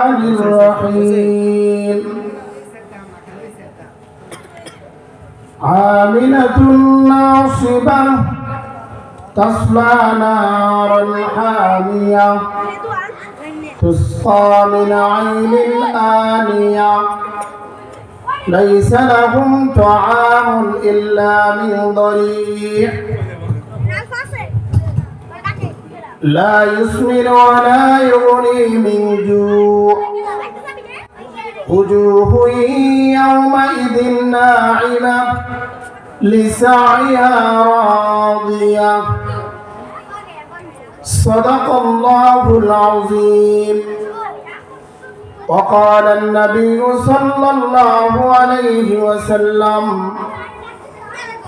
الرحمن الرحيم. عاملة ناصبة تصلى نارا حامية. تسقى من عين آنية. ليس لهم طعام إلا من ضريع. لا يسمن ولا يغني من جوع. وجوه يومئذ ناعمة لسعيها راضية. صدق الله العظيم. وقال النبي صلى الله عليه وسلم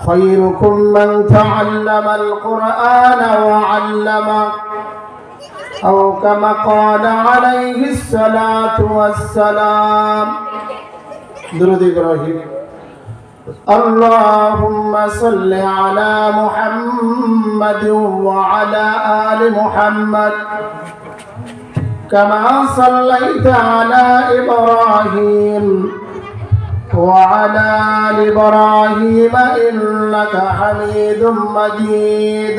خيركم من تعلم القرآن وعلمه. أو كما قال عليه الصلاة والسلام درود إبراهيم اللهم صل على محمد وعلى آل محمد كما صليت على إبراهيم وعلى آل إبراهيم إنك حميد مجيد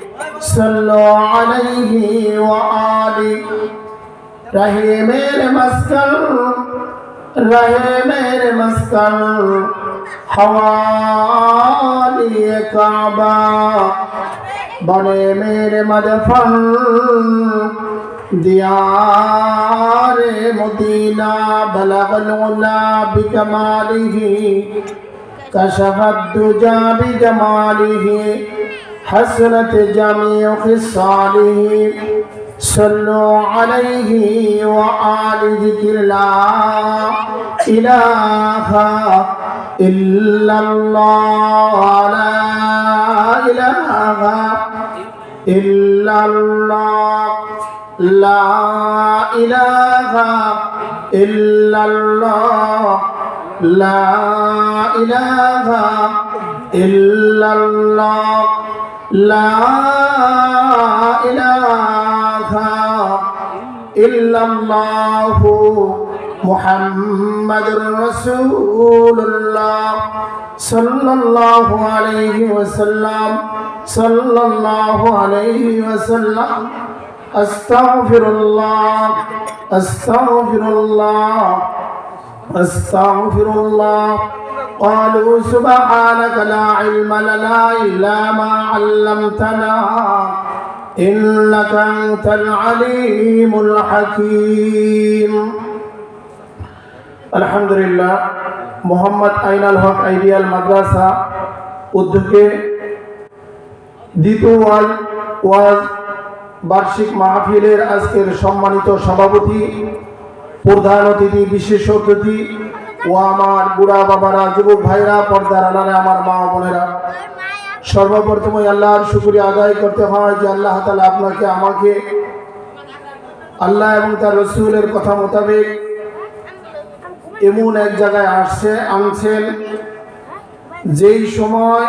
صلوا عليه وآله رحیم مسکن رحیم مسکن حوالی کعبہ بنے میرے مدفن دیار مدینہ بلغ العلا بکمالہ کشف الدجا بجمالہ حسنت جميع خصاله صلوا عليه وآل ذكر لا إله إلا الله. لا إله إلا الله. لا إله إلا الله. لا إله إلا الله. لا إله إلا الله محمد رسول الله صلى الله عليه وسلم صلى الله عليه وسلم. أستغفر الله أستغفر الله أستغفر الله. قالوا سبحانك لا علم لنا إلا ما علمتنا إنك أنت العليم الحكيم الحمد لله Mohammad Ainal Haque ideal Madrasa উদ্যোগে দ্বিতীয় ওয়াল ওয়াজ বার্ষিক মাহফিলের আজকের সম্মানিত সভাপতি প্রধান অতিথি বিশেষ অতিথি ও আমার বুড়া বাবারা, যুবক ভাইরা পর্দার আলারে আমার মা বোনেরা। সর্বপ্রথম ওই আল্লাহর শুক্রিয়া আদায় করতে হয় যে আল্লাহ তালা আপনাকে, আমাকে আল্লাহ এবং তার রসুলের কথা মোতাবেক এমন এক জায়গায় আসছে, আনছেন, যেই সময়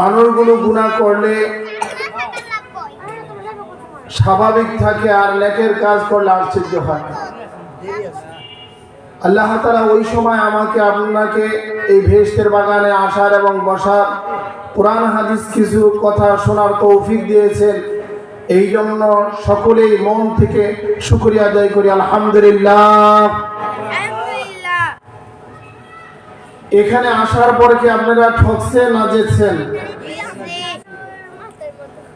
মানুষগুলো গুণা করলে স্বাভাবিক থাকে আর লেকের কাজ করলে আশ্চর্য হয়। আল্লাহ তালা ওই সময় আমাকে আপনাকে এই ভেস্টের বাগানে আসার এবং বসার কোরআন হাদিস কিছু কথা শোনার তৌফিক দিয়েছেন। এই জন্য সকলেই মন থেকে শুক্রিয়া আদায় করি আলহামদুলিল্লাহ। এখানে আসার পর কি আপনারা ঠকছেন না যেছেন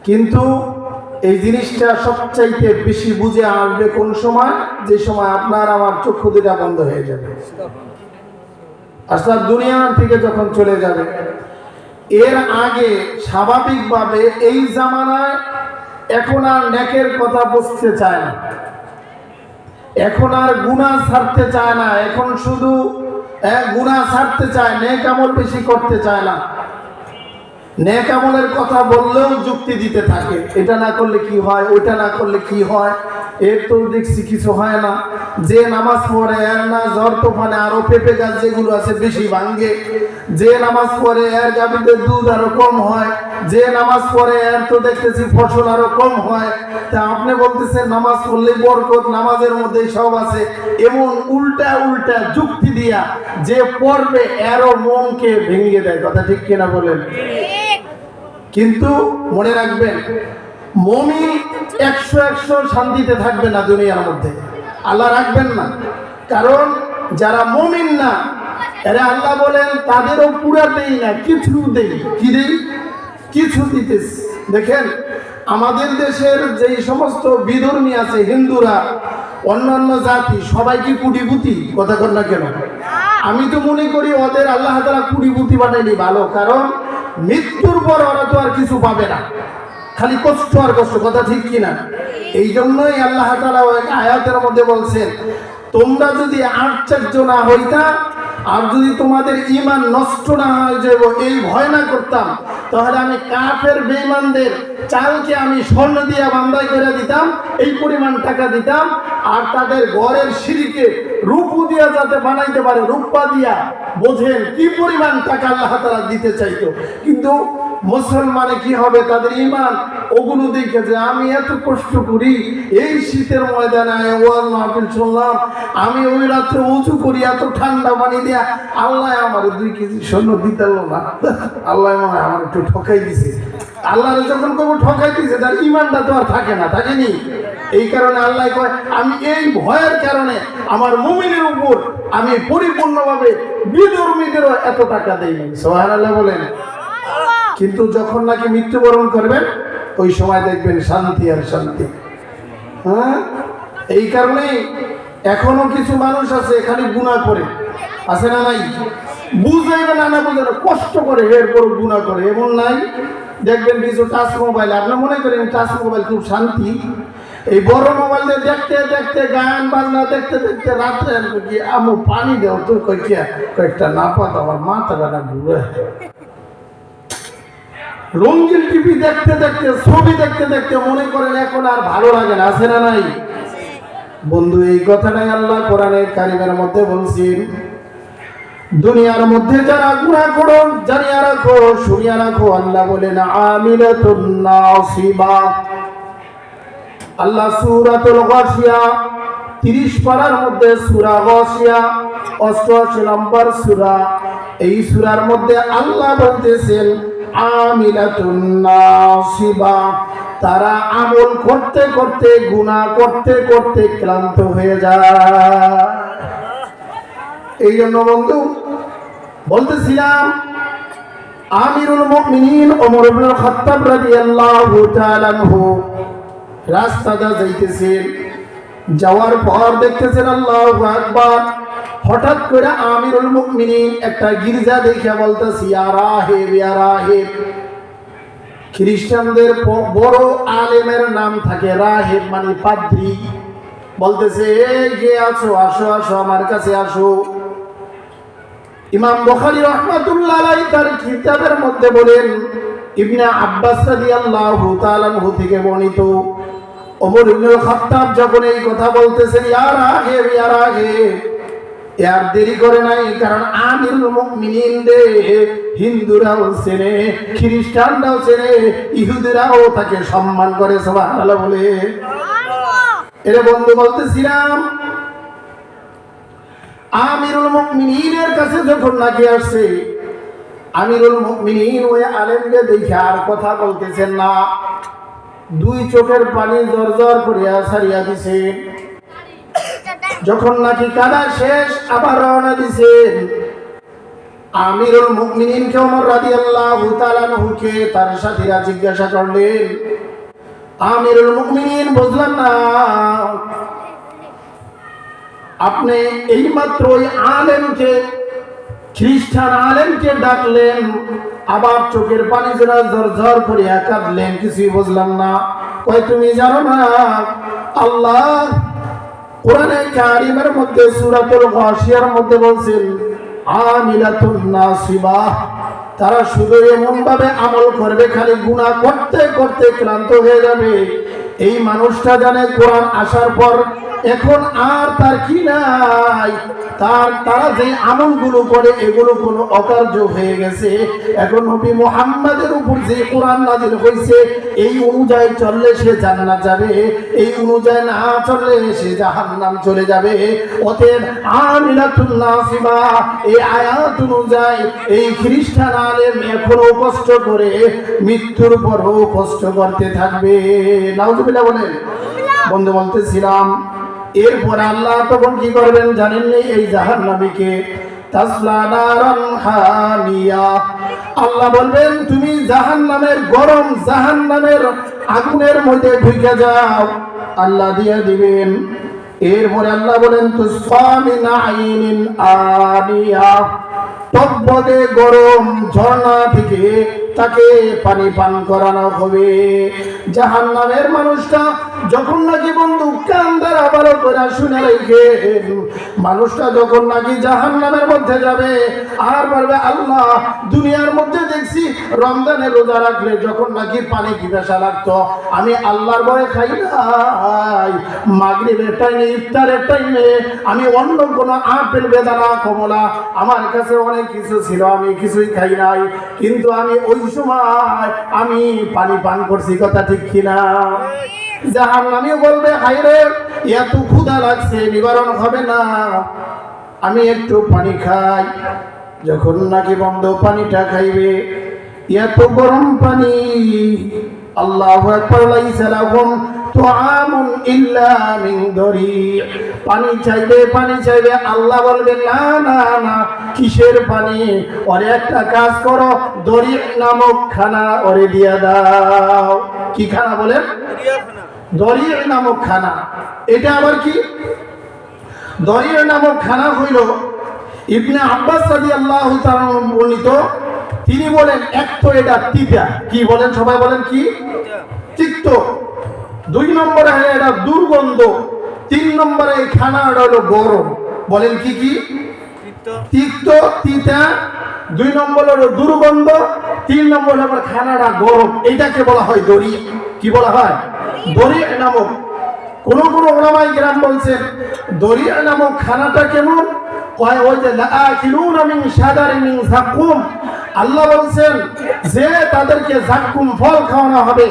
কিন্তু এই জিনিসটা সবচাইতে বেশি বুঝে আসবে কোন সময়? যে সময় আপনার আমার চক্ষু দুটা বন্ধ হয়ে যাবে। অর্থাৎ দুনিয়ার থেকে যখন চলে যাবে, এর আগে স্বাভাবিকভাবে এই জামানায় এখন আর নেকের কথা বুঝতে চায় না। এখন আর গুণা ছাড়তে চায় না। এখন শুধু এক গুণা ছাড়তে চায়, নেক আমল বেশি করতে চায় না। নেক আমলের কথা বললেও যুক্তি দিতে থাকে। এটা না করলে কি হয়, ওইটা না করলে কি হয়? এর তো দেখছি কিছু হয় না। যে নামাজ পড়ে এর না জ্বর তোফানে আরও পেঁপে গাছ যেগুলো আছে বেশি ভাঙ্গে যে নামাজ পড়ে এর গাভীদের দুধ আরও কম হয়। যে নামাজ পড়ে এর তো দেখতেছি ফসল আরও কম হয়। তা আপনি বলতেছেন নামাজ পড়লে বরকত, নামাজের মধ্যে সব আছে। এমন উল্টা উল্টা যুক্তি দিয়া যে পড়বে এরও মনকে ভেঙে দেয়। কথা ঠিক কিনা বলেন? কিন্তু মনে রাখবেন, মমি একশো একশো শান্তিতে থাকবে না দুনিয়ার মধ্যে। আল্লাহ রাখবেন না। কারণ যারা মমিন না, এরা আল্লাহ বলেন, তাদেরও পুরা দেই না, কিছু দেই। কি দেই? কিছু দিতেছি দেখেন, আমাদের দেশের যেই সমস্ত বিধর্মী আছে, হিন্দুরা, অন্যান্য জাতি, সবাই কি কুটিপুতি? কথা কর না কেন? আমি তো মনে করি ওদের আল্লাহ তারা কুটিপুতি বানাইনি ভালো। কারণ মৃত্যুর পর ওরা তো আর কিছু পাবে না। খালি কষ্ট আর কষ্ট, কথা ঠিক কিনা? এই জন্যই আল্লাহ আয়াতের মধ্যে বলছেন, তোমরা যদি আশ্চর্য না হইতা, আর যদি তোমাদের ইমান নষ্ট না হয়ে যাব এই ভয় না করতাম, তাহলে আমি কাফের বেইমানদের চালকে আমি স্বর্ণ দিয়ে বান্দাই করে দিতাম, এই পরিমাণ টাকা দিতাম, আর তাদের ঘরের সিঁড়িকে রূপু দিয়া যাতে বানাইতে পারে, রূপা দিয়া। বোঝেন কি পরিমাণ টাকা আল্লাহ তারা দিতে চাইতো। কিন্তু মুসলমানে কি হবে তাদের ইমান ওগুলো দেখে যে আমি এত কষ্ট করি, এই শীতের ময়দানে ওয়াজ মাহফিল শুনলাম, আমি ওই রাত্রে উঁচু করি, এত ঠান্ডা পানি দিয়া, আল্লাহ আমার দুই কেজি সৈন্য দিতে না। আল্লাহ আমার একটু ঠকাই দিছে। আল্লাহ যখন কেউ ঠকাই দিছে, তার ইমানটা তো আর থাকে না থাকেনি এই কারণে আল্লাহ কয়, আমি এই ভয়ের কারণে আমার মুমিনের উপর আমি পরিপূর্ণভাবে বিধর্মীদেরও এত টাকা দেই সোহান আল্লাহ বলেন। কিন্তু যখন নাকি মৃত্যুবরণ করবেন, ওই সময় দেখবেন শান্তি আর শান্তি। হ্যাঁ? এই কারণেই এখনও কিছু মানুষ আছে এখানে গুণা করে। আছে না নাই? বুঝাইবে না না বুঝে না, কষ্ট করে এরপর গুণা করে। এমন নাই? দেখবেন কিছু টাচ মোবাইল আপনার মনে করেন টাচ মোবাইল খুব শান্তি। এই বড় মোবাইল দিয়ে দেখতে দেখতে, গান বাজনা দেখতে দেখতে রাত্রে আমু পানি দেও তো কয়েকটা না পাত আমার মাথাটা ঘুরে। রঙিন টিভি দেখতে দেখতে, ছবি দেখতে দেখতে মনে করেন এখন আর ভালো লাগে না, আছে না নাই? বন্ধু, এই কথাটাই আল্লাহ কোরআনের কারিমের মধ্যে বলছেন, দুনিয়ার মধ্যে যারা গুণা করো, জানিয়া রাখো, শুনিয়া রাখো, আল্লাহ বলেন আমিলাতুন নাসিবা। আল্লাহ সূরাতুল গাশিয়া 30 পারার মধ্যে সূরা গাশিয়া 88 নম্বর সূরা, এই সূরার মধ্যে আল্লাহ বলতেছেন তারা আমল করতে করতে, গুনাহ করতে করতে ক্লান্ত হয়ে যায়। এই জন্য বন্ধু, বলতেছিলাম, আমিরুল রাস্তাটা যাইতেছেন, যাওয়ার পর দেখতেছেন আল্লাহু আকবার। হঠাৎ করে আমিরুল মুমিনিন একটা গির্জা দেখে বলতেছি ইয়া রাহিব ইয়া রাহিব খ্রিস্টানদের বড় আলেমের নাম থাকে রাহেব মানে পাদ্রি। বলতেছে এই যে আছো? আসো আসো, আমার কাছে আসো। ইমাম বখারি রহমাতুল্লাহ তার কিতাবের মধ্যে বলেন, ইবনে আব্বাস রাদিয়াল্লাহু থেকে বর্ণিত। ওমর ইবনে খাত্তাব যখন এই কথা বলতেছেন ইয়া রাগেব ইয়া রাগেব এর দেরি করে নাই, কারণ আমিরুল মুমিনিন হিন্দুরাও চেনে, খ্রিস্টানরাও চেনে তাকে সম্মান করে বলে। এরে বন্ধু, বলতেছিলাম, আমিরুল কাছে যখন নাকি আসছে, আমিরুল মুমিনিন ওই আলেমকে দেখে আর কথা বলতেছেন না। দুই চোখের পানি জর জর করিয়া সারিয়া দিছেন যখন নাকি কাদা শেষ, আবার রওনা দিছেন আমিরুল মুমিনিনকে ওমর রাদিয়াল্লাহু তাআলা আনহুকে তার সাথীরা জিজ্ঞাসা করলেন, আমিরুল মুমিনিন, বুঝলাম না। আপনি এইমাত্র ওই আলেমকে, খ্রিস্টান আলেমকে ডাকলেন, আবার চোখের পানি জোড়া ঝর ঝর করিয়া কাঁদলেন। কিছুই বুঝলাম না। কয়, তুমি জানো না, আল্লাহ কোরআনে কারিমের মধ্যে সুরাতুল গাশিয়ার মধ্যে বলছেন, আমিলাতুন নাসিবাহ তারা শুধু এমন ভাবে আমল করবে, খালি গুনাহ করতে করতে ক্লান্ত হয়ে যাবে। এই মানুষটা জানে কোরআন আসার পর এখন আর তার কি নাই? তার, তারা যে আমলগুলো করে, এগুলো কোনো অকার্য হয়ে গেছে। এখন নবী মুহাম্মাদের উপর যে কোরআন নাজিল হয়েছে, এই অনুযায়ী চললে সে জান্নাত যাবে। এই অনুযায়ী না চললে সে জাহান্নাম চলে যাবে। অতএব আমিলাতুন নাসিবা, এই আয়াত অনুযায়ী এই খ্রিস্টান আলেম এখনও কষ্ট করে মৃত্যুর পরও কষ্ট করতে থাকবে। বন্ধু বলতেছিলাম, এরপর আল্লাহ তখন কি করবেন এই নারান হামিয়া আল্লাহ বলবেন, তুমি জাহান্নামের গরম, জাহান্নামের আগুনের মধ্যে ঢুকে যাও। আল্লাহ দিয়ে দিবেন। এরপরে আল্লাহ বলেন তুসফামিন গরম ঝর্ণা থেকে তাকে পানি পান করানো হবে। জাহান নামের মানুষটা যখন নাকি বন্ধু কান্দার আবার করে শুনে রেখে মানুষটা যখন নাকি জাহান নামের মধ্যে যাবে, আর বলবে, আল্লাহ, দুনিয়ার মধ্যে দেখছি রমজানের রোজা রাখলে যখন নাকি পানি পিপাসা লাগতো, আমি আল্লাহর ভয়ে খাই নাই। মাগরিবের টাইমে ইফতারের টাইমে আমি অন্য কোনো আপেল, বেদানা, কমলা, আমার কাছে অনেক কিছু ছিল, আমি কিছুই খাই নাই। কিন্তু আমি ওই সময় আমি পানি পান করছি, কথা ঠিক কিনা? জাহান আমিও বলবে হাইরে এত ক্ষুধা লাগছে, নিবারণ হবে না। আমি একটু পানি খাই। যখন নাকি বন্ধ পানিটা খাইবে, এত গরম পানি, আল্লাহ পানি চাইবে পানি চাইবে, আল্লাহ বলবে, না না না, কিসের পানি? ওরে একটা কাজ করো, দরি নামক খানা ওরে দিয়া দাও। কি খানা বলেন? দরিয়া নামক খানা। এটা আবার কি? দরিয়া নামক খানা হইল ইবনে আব্বাস রাদিয়াল্লাহু তাআলা বর্ণিত। তিনি বলেন, এক তো এটা তিতা। কি বলেন? সবাই বলেন কি? তিক্ত। দুই নম্বরে এটা দুর্গন্ধ। তিন নম্বরে এই খানাটা হলো গরম। বলেন কি কি? তিক্ত। তিতা, দুই নম্বর হলো দুর্গন্ধ, তিন নম্বর হলো খানাটা গরম। এইটাকে বলা হয় দড়ি। কি বলা হয়? দড়ি নামক। কোন কোন ওলামাই গ্রাম বলছেন দরিয়া নামক খানাটা কেমন? কয়, ওই যে লাআকিলুনা মিন সাদারিন মিন যাকুম আল্লাহ বলছেন যে তাদেরকে জাক্কুম ফল খাওয়ানো হবে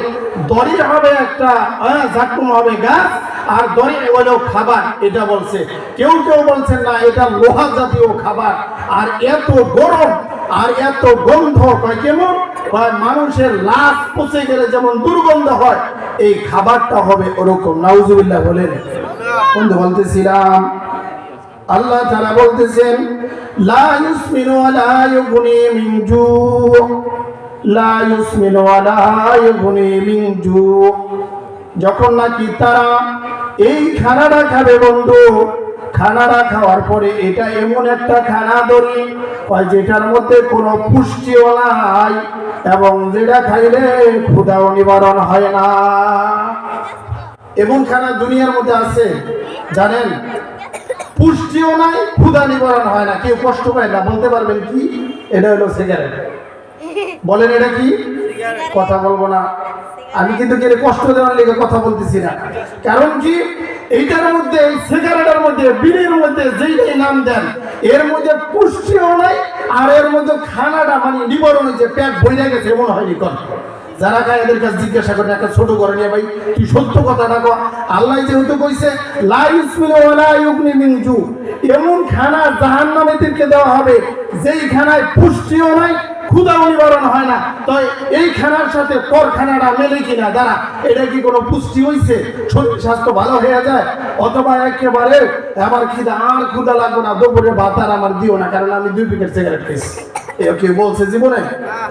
দড়ি হবে একটা আহ, জাক্কুম হবে গাছ আর দড়ি হলো খাবার। এটা বলছে। কেউ কেউ বলছেন না এটা লোহা জাতীয় খাবার। আর এত গরম আর এত গন্ধ কেমন? মানুষের লাশ পচে গেলে যেমন দুর্গন্ধ হয় এই খাবারটা হবে ওরকম। নাউজুবিল্লাহ বলেন। বন্ধু বলতেছিলাম আল্লাহ তারা বলতেছেন, লা ইউসমিনু মিন লা ইউগনি যখন নাকি তারা এই খানাটা খাবে বন্ধু, খানাটা খাওয়ার পরে এটা এমন একটা খানা ধরি যেটার মধ্যে কোনো পুষ্টিও নাই এবং যেটা খাইলে ক্ষুধাও নিবারণ হয় না। এমন খানা দুনিয়ার মধ্যে আছে, জানেন? পুষ্টিও নাই ক্ষুধা নিবারণ হয় না। কেউ কষ্ট পায় না বলতে পারবেন কি? এটা হলো সিগারেট বলেন এটা কি? কথা বলব না। আমি কিন্তু কেউ কষ্ট দেওয়ার লেগে কথা বলতেছি না। কারণ কি? এইটার মধ্যে এই সিগারেটের মধ্যে বিড়ির মধ্যে যেইটাই নাম দেন এর মধ্যে পুষ্টিও নাই আর এর মধ্যে খানাটা মানে নিবারণ হয়েছে পেট বইয়া গেছে এমন হয়নি কোন যারা খায় এদের কাছে জিজ্ঞাসা করেন একটা ছোট করে নিয়ে ভাই, তুই সত্য কথাটা কো আল্লাহ যেহেতু কইছে, লা ইউসমিনু ওয়ালা ইউগনি মিন জু। এমন খানা জাহান্নামীদেরকে দেওয়া হবে, যেই খানায় পুষ্টিও নাই ক্ষুধা নিবারণ হয় না। তো এই খানার সাথে তোর খানাটা মেলে কিনা, দাঁড়া, এটা কি কোনো পুষ্টি হইছে? শরীর স্বাস্থ্য ভালো হয়ে যায়? অথবা একেবারে আমার খিদা আর ক্ষুধা লাগবে না, দুপুরে ভাত আমার দিও না, কারণ আমি দুই প্যাকেট সিগারেট খেয়েছি কেউ বলছে জীবনে?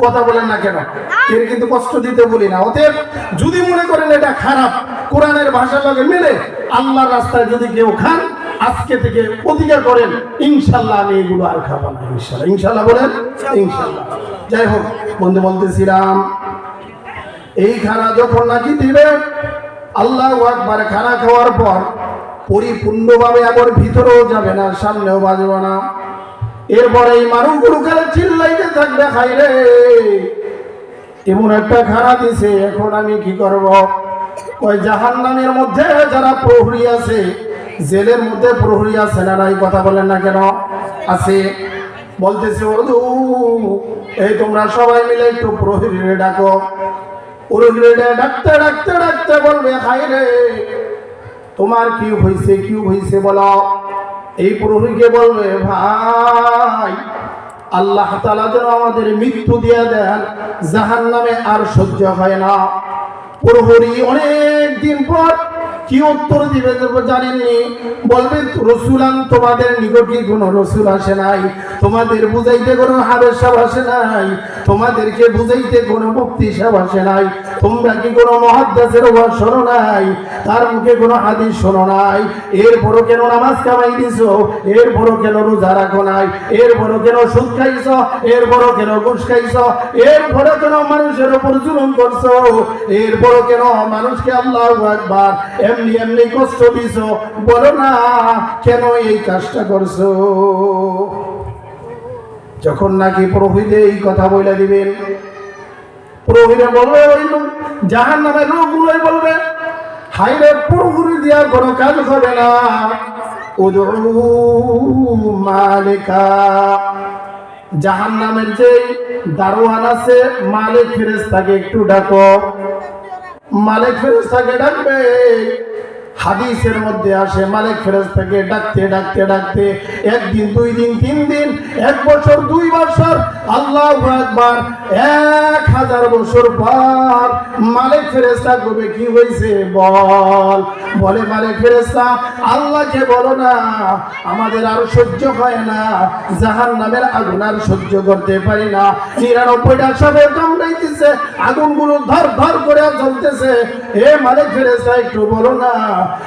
কথা বলেন না কেন? কেউ কিন্তু কষ্ট দিতে বলি না। অতএব যদি মনে করেন এটা খারাপ কোরআনের ভাষার লগে মিলে আল্লাহর রাস্তায় যদি কেউ খান আজকে থেকে প্রতিজ্ঞা করেন ইনশাল্লাহ আমি এগুলো আর খাব না ইনশাল্লাহ। ইনশাল্লাহ বলেন? ইনশাল্লাহ। যাই হোক বন্ধু বলতেছিলাম এই খানা যখন নাকি দিবে আল্লাহ একবার খানা খাওয়ার পর পরিপূর্ণভাবে আবার ভিতরেও যাবে না সামনেও বাজবে না। এরপরে এই মানুষগুলো খেলে চিল্লাইতে থাকবে খাই রে এমন একটা খানা দিছে, এখন আমি কি করব? ওই জাহান নামের মধ্যে যারা প্রহরী আছে, জেলের মধ্যে প্রহরী আছে না এই কথা বলেন না কেন? আছে। বলতেছে ওদু এই তোমরা সবাই মিলে একটু প্রহরীরে ডাকো। প্রহরীরে ডাকতে ডাকতে ডাকতে বলবে হাই রে তোমার কি হয়েছে কি হয়েছে বলো? এই প্রহরীকে বলবে, ভাই, আল্লাহ তালা যেন আমাদের মৃত্যু দিয়ে দেন জাহান নামে আর সহ্য হয় না। প্রহরী অনেক দিন পর কি উত্তর দিবে জানেননি? বলবে রসুলান তোমাদের নিকট কোনো রসুল আসে নাই? তোমাদের বুঝাইতে কোনো হাবের সাহেব আসে নাই? তোমাদেরকে বুঝাইতে কোনো মুক্তি সাহেব আসে নাই? তোমরা কি কোনো মহাদ্দাসের ওয়াজ শোনো নাই? তার মুখে কোনো হাদিস শোনো নাই? এরপরও কেন নামাজ কামাই দিছো? এরপরও কেন রোজা রাখো নাই? এরপরও কেন সুদ খাইছ? এরপরও কেন ঘুষ খাইছ? এরপরও কেন মানুষের উপর জুলুম করছ? এরপরও কেন মানুষকে আল্লাহ একবার এমনি এমনি কষ্ট দিছ। বলো না, কেন এই কাজটা করছ? যখন নাকি প্রভৃতি এই কথা বলে দিবেন বলবে, ওই নামের লোকগুলোই বলবে দেওয়ার কোনো কাজ হবে না। মালিকা। জাহান নামের যে দারোয়ান আছে, মালিক ফেরেস্তাকে একটু ডাকো। মালিক ফেরেস্তাকে ডাকবে। হাদিসের মধ্যে আসে, মালিক ফেরেস্তাকে ডাকতে ডাকতে ডাকতে, একদিন, দুই দিন, তিন দিন, এক বছর, দুই বছর, আল্লাহ একবার এক হাজার বছর পর মালিক ফেরেস্তা কবে কি হয়েছে বল। বলে, মালিক ফেরেস্তা আল্লাহকে বলো না, আমাদের আর সহ্য হয় না জাহান নামের আগুন আর সহ্য করতে পারি না। নিরানব্বইটা সবে কামড়াইতেছে, আগুনগুলো ধর ধর করে জ্বলতেছে। এ মালিক ফেরেস্তা একটু বলো না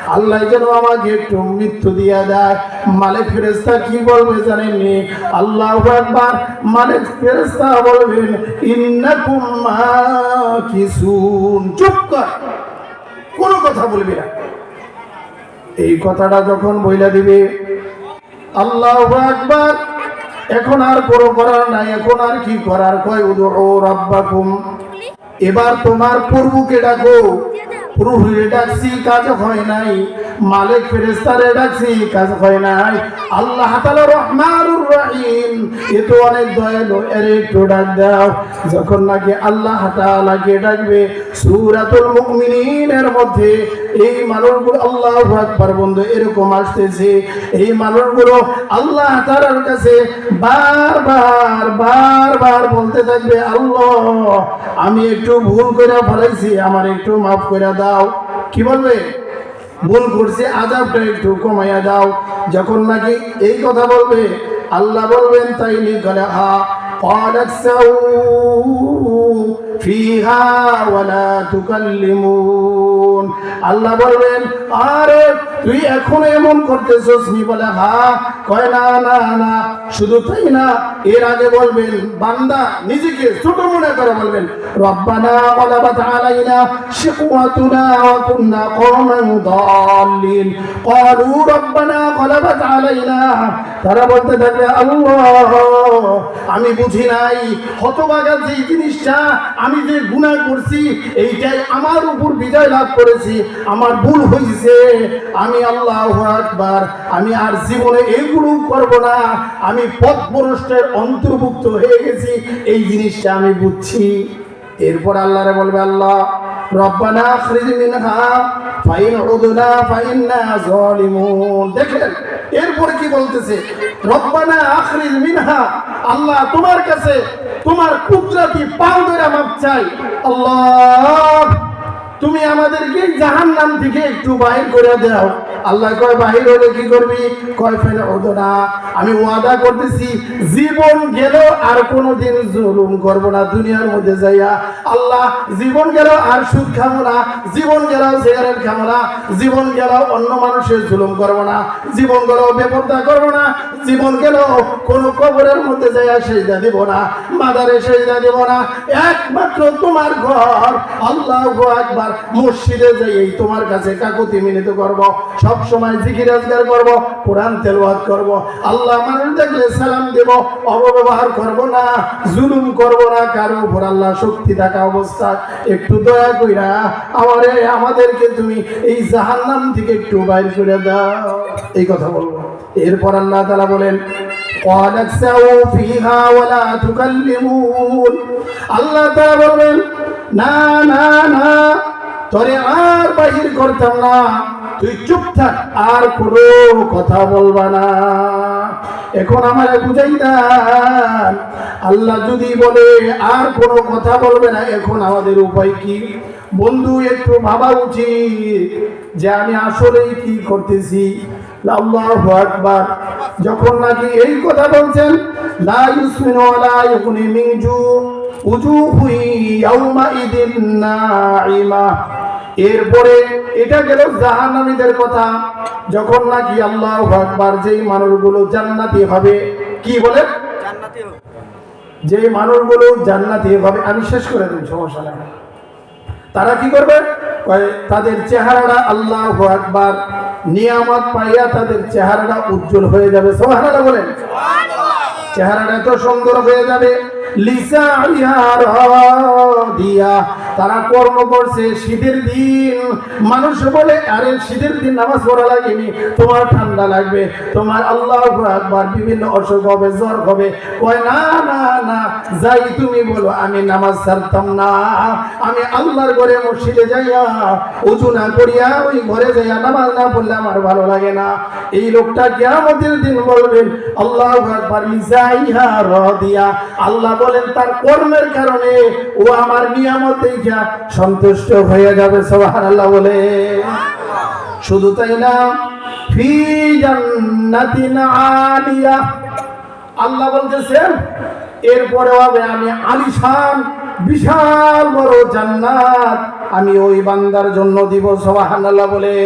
আল্লাহ যেন আমাকে একটু মৃত্যু দিয়া দেয়। মালিক ফেরেস্তা কি বলবে জানেননি? আল্লাহ একবার মালিক ফেরেস্তা বলবেন, ইন্নাকুম মাকিসুন। চুপ কর। কোনো কথা বলবি না। এই কথাটা যখন বইলা দিবে, আল্লাহ একবার এখন আর কোনো করার নাই, এখন আর কি করার? কয় উদু রাব্বাকুম। এবার তোমার প্রভুকে ডাকো। কাজ হয় নাই। কাজ হয় নাই। আল্লাহ রহমানুর রহিম এ তো অনেক দয়ালু, এর একটু ডাক দাও। যখন নাকি আল্লাহ তাআলাকে ডাকবে, সূরাতুল মুমিনিনের মধ্যে এই মানুষগুলো, আল্লাহু আকবার বন্ধু, এরকম আসতেছে। এই মানুষগুলো আল্লাহ তাআলার কাছে বারবার বারবার বলতে থাকবে, আল্লাহ, আমি একটু ভুল করে ফেলাইছি আমার একটু মাফ করে দাও। কি বলবে? ভুল করছে আজাবটা একটু কমাইয়া দাও। যখন নাকি এই কথা বলবে আল্লাহ বলবেন তাই নিকলে হা قال اكسوا فيها ولا تكلمون আল্লাহ বলবেন আরে তুই এখন এমন করতেছস নি বলে হা কয় না না না শুধু তাই না এর আগে বলবেন বান্দা নিজেকে ছোট মনে করে বলবেন রব্বানা গলাবাত আলাইনা শিকওয়াতুনা ওয়া কুননা কওমান দাল্লিন ক্বালু রব্বানা গলাবাত আলাইনা তারা বলতে থাকবে আল্লাহ আমি বুঝি নাই। হতবাগা যে জিনিসটা আমি যে গুণা করছি, এইটাই আমার উপর বিজয় লাভ করেছি। আমার ভুল হয়েছে আমি আল্লাহ আকবার, আমি আর জীবনে এইগুলো করব না। আমি পথ পুরুষের অন্তর্ভুক্ত হয়ে গেছি, এই জিনিসটা আমি বুঝছি। এরপর আল্লাহরে বলবে, আল্লাহ রব্বানা আখরিজ মিনহা, ফাইন উদনা, ফাইন্না জালিমুন দেখেন, এরপর কি বলতেছে? রব্বানা আখরিজ মিনহা, আল্লাহ তোমার কাছে তোমার কুদরতি পাও ধরে মাপ চাই। আল্লাহ তুমি আমাদেরকে জাহান নাম থেকে একটু বাহির করে দাও। আল্লাহ কয়, বাহির হলে কি করবি? কয় ফেলে হতো না। আমি ওয়াদা করতেছি, জীবন গেল আর কোনোদিন জুলুম করব না, দুনিয়ার মধ্যে যাইয়া। আল্লাহ, জীবন গেল আর সুদ খাব না, জীবন গেল সিগারেট খাব না, জীবন গেল অন্য মানুষের জুলুম করব না, জীবন গেল বেপর্দা করব না, জীবন গেল কোনো কবরের মধ্যে যাইয়া সেজদা দিব না, মাদারে সেজদা দিব না। একমাত্র তোমার ঘর, আল্লাহ একবার মসজিদে যাই এই তোমার কাছে কাকুতি মিনিত করব সব সময় জিকির আজগার করব কোরআন তেলাওয়াত করব আল্লাহ মানুষ দেখলে সালাম দেব অপব্যবহার করব না জুলুম করব না কারো উপর আল্লাহ শক্তি থাকা অবস্থা একটু দয়া কইরা আমারে আমাদেরকে তুমি এই জাহান্নাম থেকে একটু বাইর করে দাও এই কথা বলবো এরপর আল্লাহ তাআলা বলেন قال اكسوا فيها ولا تكلمون আল্লাহ তাআলা বলবেন না না না তোরে আর বাহির করতাম না। তুই চুপ থাক, আর কোনো কথা বলবা না। এখন আমার বুঝাই দেন, আল্লাহ যদি বলে আর কোনো কথা বলবে না, এখন আমাদের উপায় কি? বন্ধু, একটু ভাবা উচিত যে আমি আসলেই কি করতেছি। যখন নাকি এই কথা বলছেন, লা ইউসমিনু মিন উজুহু ইয়াউমাইদিন নাঈমা। এরপরে এটা গেল জাহান্নামীদের কথা। যখন নাকি আল্লাহু আকবার যেই মানুষগুলো জান্নাতি হবে কি বলে? যে মানুষগুলো জান্নাতি হবে আমি শেষ করে দিই সমস্যা নাই। তারা কি করবে? তাদের চেহারাটা আল্লাহ আকবার নিয়ামত পাইয়া তাদের চেহারাটা উজ্জ্বল হয়ে যাবে। সোহানাটা বলেন। চেহারাটা এত সুন্দর হয়ে যাবে। লিসা দিয়া তারা কর্ম করছে শীতের দিন। মানুষ বলে, আরে, শীতের দিন নামাজ পড়া লাগেনি, তোমার ঠান্ডা লাগবে, তোমার আল্লাহ আকবার, বিভিন্ন অসুখ হবে, জ্বর হবে। কয়, না না না, যাই তুমি বলো, আমি নামাজ ছাড়তাম না। আমি আল্লাহর ঘরে মসজিদে যাইয়া উজু না করিয়া ওই ঘরে যাইয়া নামাজ না পড়লে আমার ভালো লাগে না। এই লোকটা কিয়ামতের দিন বলবেন, আল্লাহ আকবার লিসাইহা রাদিয়া। আল্লাহ বলেন, তার কর্মের কারণে ও আমার নিয়ামত সন্তুষ্ট হয়ে যাবে, সুবহানাল্লাহ বলে। শুধু তাই না, ফি আলিয়া। আল্লাহ বলতেছেন এরপরে হবে, আমি আলিশান, বিশাল বড় জান্নাত, আমি ওই বান্দার জন্য দিব, সুবহানাল্লাহ বলে।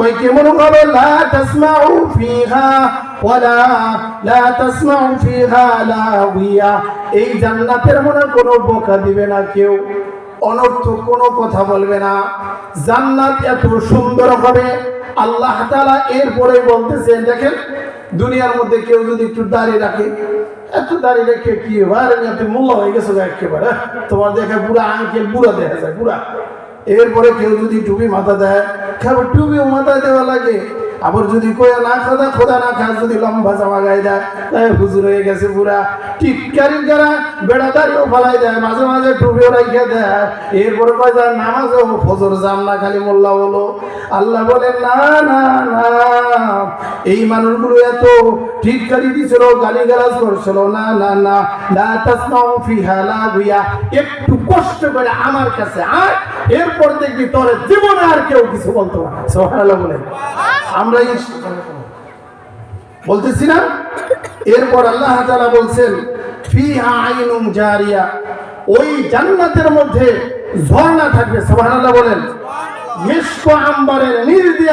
ওই কেমন হবে লা ফিহা ওয়ালা, লা ফিহা এই জান্নাতের মনে কোনো বোকা দিবে না কেউ। অনর্থক কোনো কথা বলবে না। জান্নাত এত সুন্দর হবে। আল্লাহ তাআলা এরপরে বলতেছেন, দেখেন, দুনিয়ার মধ্যে কেউ যদি একটু দাঁড়িয়ে রাখে, এত দাঁড়িয়ে রেখে কি এবার? মূল্য হয়ে গেছে একেবারে। তোমার দেখে বুড়া আঙ্কেল বুড়া দেখা যায় বুড়া এরপরে কেউ যদি টুপি মাথা দেয় খাবার টুপিও মাথায় দেওয়া লাগে। আবার যদি কয়া না খাদা খোদা না খা যদি লম্বা জামা গায়ে দেয় তাই হুজুর হয়ে গেছে পুরা। টিটকারি যারা বেড়া দাঁড়িয়েও ফালাই দেয় মাঝে মাঝে টুপিও রাখিয়ে দেয়। এরপরে কয় যা নামাজও ফজর জাম না খালি মোল্লা বলো। আল্লাহ বলেন না না না এই মানুষগুলো এত টিটকারি দিছিল গালি গালাজ করছিল। না না না লা তাসমাউ ফিহা লাগুয়া একটু কষ্ট করে আমার কাছে আয় এরপর দেখবি তোর জীবনে আর কেউ কিছু বলতো না। সুবহানাল্লাহ বলেন। আমরা এই বলতেছি না? এরপর আল্লাহ তালা বলছেন ওই জান্নাতের মধ্যে ঝর্ণা থাকবে, সুবহানাল্লাহ বলেন। মিষ্ক আম্বারের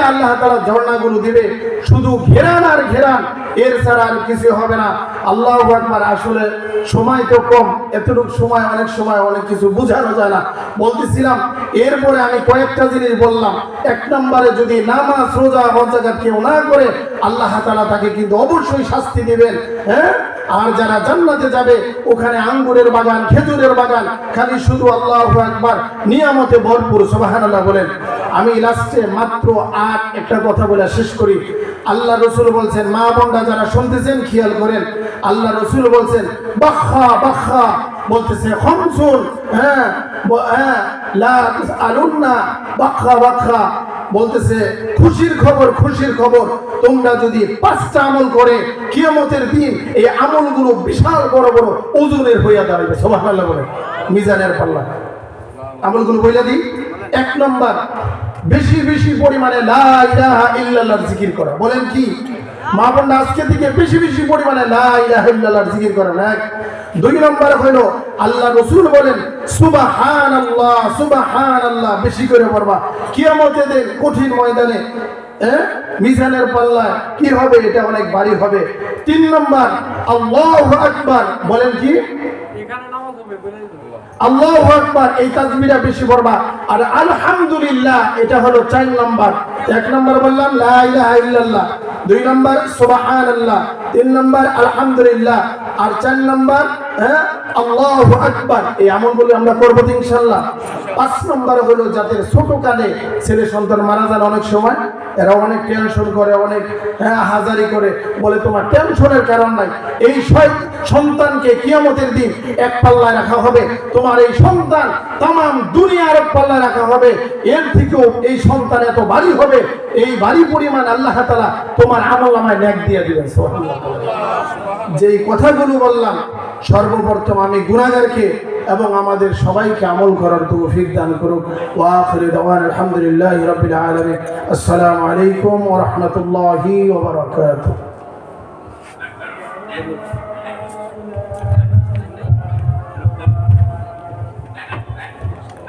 আল্লাহ তাআলা ঝর্ণাগুলো দিবে। শুধু ঘেরান আর ঘেরান, এর ছাড়া আর কিছু হবে না। আল্লাহ আকবার, আসলে সময় তো কম, এতটুকু সময়, অনেক সময়, অনেক কিছু বোঝানো যায় না। বলতেছিলাম, এরপরে আমি কয়েকটা জিনিস বললাম। এক নম্বরে, যদি নামাজ, রোজা হজাকাত কেউ না করে, আল্লাহ তাআলা তাকে কিন্তু অবশ্যই শাস্তি দিবেন হ্যাঁ? আর যারা জান্নাতে যাবে, ওখানে আঙ্গুরের বাগান, খেজুরের বাগান, খালি শুধু আল্লাহ একবার নিয়ামতে ভরপুর, সুবহানাল্লাহ বলেন। আমি লাস্টে মাত্র আর একটা কথা বলে শেষ করি। আল্লাহ রসুল বলছেন, মা বোনরা যারা শুনতেছেন, খেয়াল করেন। আল্লাহ রসুল বলছেন, বাখা বাখা বলতেছে, খমসুন হ্যাঁ ব- হ্যাঁ বাখা বলতেছে, খুশির খবর খুশির খবর। তোমরা যদি পাঁচটা আমল করে, কিয়ামতের দিন এই আমলগুলো বিশাল বড় বড় ওজনের হইয়া দাঁড়াবে সুবহানাল্লাহ বলে। মিজানের পাল্লা। আমলগুলো বইলা দিই। এক নম্বর বেশি বেশি পরিমাণে লা জিকির করা। বলেন কি? মা বোনরা আজকে থেকে বেশি বেশি পরিমাণে লা জিকির করেন। এক। দুই নম্বর হলো, আল্লাহ রসুল বলেন, সুবহানাল্লাহ সুবহানাল্লাহ, বেশি করে পড়বা। কিয়ামতের কঠিন ময়দানে মিজানের পাল্লায় কি হবে, এটা অনেক বাড়ি হবে। তিন নম্বর, আল্লাহু আকবার। বলেন কি? এখানে নামাজ হবে। আল্লাহ আকবার, এই তাজবিরা বেশি পড়বা আর আলহামদুলিল্লাহ, এটা হলো চার নাম্বার। এক নাম্বার বললাম, লা ইলাহা ইল্লাল্লাহ। দুই নাম্বার, সুবহানাল্লাহ। তিন নাম্বার, আলহামদুলিল্লাহ। আর চার নাম্বার হ্যাঁ আল্লাহু আকবার। এই আমল বলে আমরা করব তো ইনশাআল্লাহ। পাঁচ নাম্বার হলো যাদের ছোট কালে ছেলে সন্তান মারা যান অনেক সময়, এরা অনেক টেনশন করে, অনেক হ্যাঁ হাজারি করে। বলে তোমার টেনশনের কারণ নাই। এই সন্তানকে কিয়ামতের দিন এক পাল্লায় রাখা হবে। তোমার এই সন্তান তাম দুনিয়ার এক পাল্লায় রাখা হবে। এর থেকেও এই সন্তান এত বাড়ি হবে। এই বাড়ি পরিমাণ আল্লাহ তালা তোমার আমল আমায় ন্যাক দিয়ে দিবেন, সুবহানাল্লাহ। যেই কথাগুলো বললাম, সর্বপ্রথম আমি গুণাগারকে এবং আমাদের সবাইকে আমল করার তৌফিক দান করুক। ওয়া আখির দাওয়ান আলহামদুলিল্লাহ রাব্বিল আলামিন। আসসালামু আলাইকুম ওয়া রাহমাতুল্লাহি ওয়া বারাকাতুহু।